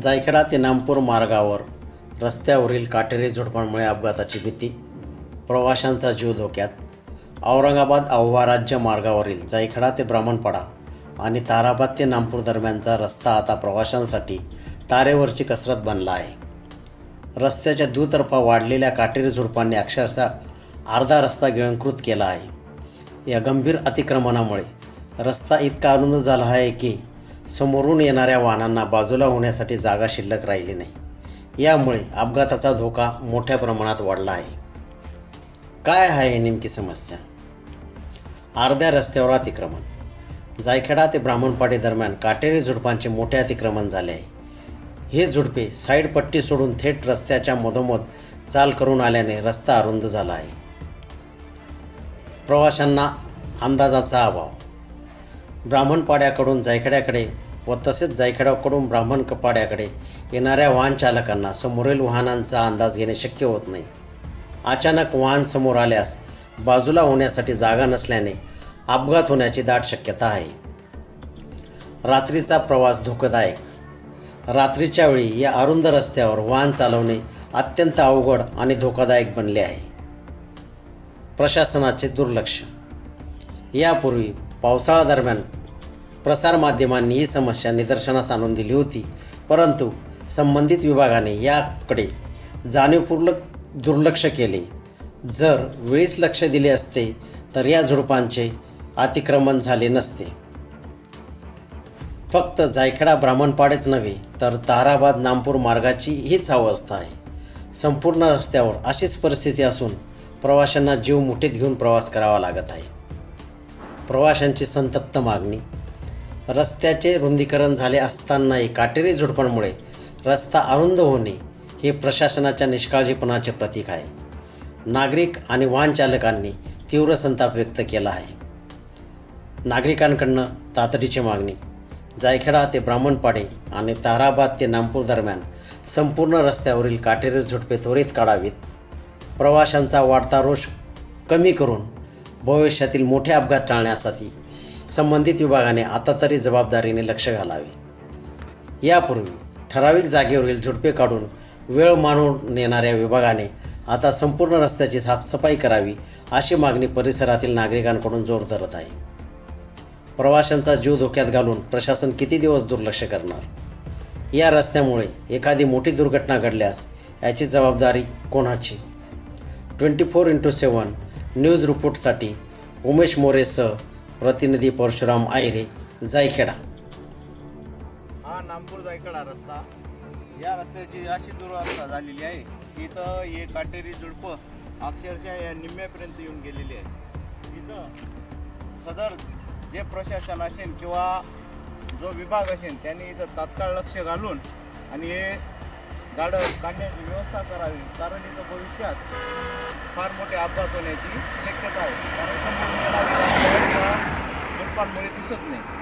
जायखेडा ते नामपूर मार्गावर रस्त्यावरील काटेरी झुडपांमुळे अपघाताची भीती प्रवाशांचा जीव धोक्यात औरंगाबाद आव्हा राज्य मार्गावरील जायखेडा ते ब्राह्मणपाडा आणि ताराबाद ते नामपूर दरम्यानचा रस्ता आता प्रवाशांसाठी तारेवरची कसरत बनला आहे. रस्त्याच्या दुतर्फा वाढलेल्या काटेरी झुडपांनी अक्षरशः अर्धा रस्ता गिळंकृत केला आहे. या गंभीर अतिक्रमणामुळे रस्ता इतका अरुंद झाला आहे की समोरून येणाऱ्या वाहनांना बाजूला होण्यासाठी जागा शिल्लक राहिली नाही. यामुळे अपघाताचा धोका मोठ्या प्रमाणात वाढला आहे. काय आहे नेमकी समस्या? अर्ध्या रस्त्यावर अतिक्रमण. जायखेडा ते ब्राह्मणपाडी दरम्यान काटेरी झुडपांचे मोठे अतिक्रमण झाले आहे. हे झुडपे साईड पट्टी सोडून थेट रस्त्याच्या मधोमध चाल करून आल्याने रस्ता अरुंद झाला आहे. प्रवाशांना अंदाजाचा अभाव. ब्राह्मणपाड्याकडून जायखेड्याकडे व तसेच जायखेड्याकडून ब्राह्मणपाड्याकडे येणाऱ्या वाहन चालकांना समोरील वाहनांचा अंदाज घेणे शक्य होत नाही. अचानक वाहन समोर आल्यास बाजूला होण्यासाठी जागा नसल्याने अपघात होण्याची दाट शक्यता आहे. रात्रीचा प्रवास धोकादायक. रात्रीच्या वेळी या अरुंद रस्त्यावर वाहन चालवणे अत्यंत अवघड आणि धोकादायक बनले आहे. प्रशासनाचे दुर्लक्ष. यापूर्वी पावसाळा दरम्यान प्रसारमाध्यमांनी ही समस्या निदर्शनास आणून दिली होती. परंतु संबंधित विभागाने याकडे जाणीवपूर्वक दुर्लक्ष केले. जर वेळीच लक्ष दिले असते तर या झुडपांचे अतिक्रमण झाले नसते. फक्त जायखेडा ब्राह्मणपाडेच नव्हे तर ताराबाद नामपूर मार्गाची हीच अवस्था आहे. संपूर्ण रस्त्यावर अशीच परिस्थिती असून प्रवाशांना जीव मुठीत घेऊन प्रवास करावा लागत आहे. प्रवाशांची संतप्त मागणी. रस्त्याचे रुंदीकरण झाले असतानाही काटेरी झुडपांमुळे रस्ता अरुंद होणे हे प्रशासनाच्या निष्काळजीपणाचे प्रतीक आहे. नागरिक आणि वाहनचालकांनी तीव्र संताप व्यक्त केला आहे. नागरिकांकडनं तातडीची मागणी. जायखेडा ते ब्राह्मणपाडे आणि ताराबाद ते नामपूर दरम्यान संपूर्ण रस्त्यावरील काटेरी झुडपे त्वरित काढावीत. प्रवाशांचा वाढता रोष कमी करून भविष्यातील मोठे अपघात टाळण्यासाठी संबंधित विभागाने आता तरी जबाबदारीने लक्ष घालावे. यापूर्वी ठराविक जागेवरील झुडपे काढून वेळ मानून नेणाऱ्या विभागाने आता संपूर्ण रस्त्याची साफसफाई करावी अशी मागणी परिसरातील नागरिकांकडून जोर धरत आहे. प्रवाशांचा जीव धोक्यात घालून प्रशासन किती दिवस दुर्लक्ष करणार? या रस्त्यामुळे एखादी मोठी दुर्घटना घडल्यास याची जबाबदारी कोणाची? Twenty four into seven news रिपोर्टसाठी Umesh मोरेसह प्रतिनिधी परशुराम आयरे जायखेडा. हा नामपूर जायखेडा रस्ता. या रस्त्याची अशी दुरवस्था झालेली आहे की इथं हे काटेरी झुडपं अक्षरशः या निम्म्यापर्यंत येऊन गेलेली आहे इथं सदर जे प्रशासन असेल किंवा जो विभाग असेल त्यांनी इथं तात्काळ लक्ष घालून आणि हे गाडं काढण्याची व्यवस्था करावी कारण इथं भविष्यात फार मोठे अपघात होण्याची शक्यता आहे. कारण समोरून येणारी दिसत नाही.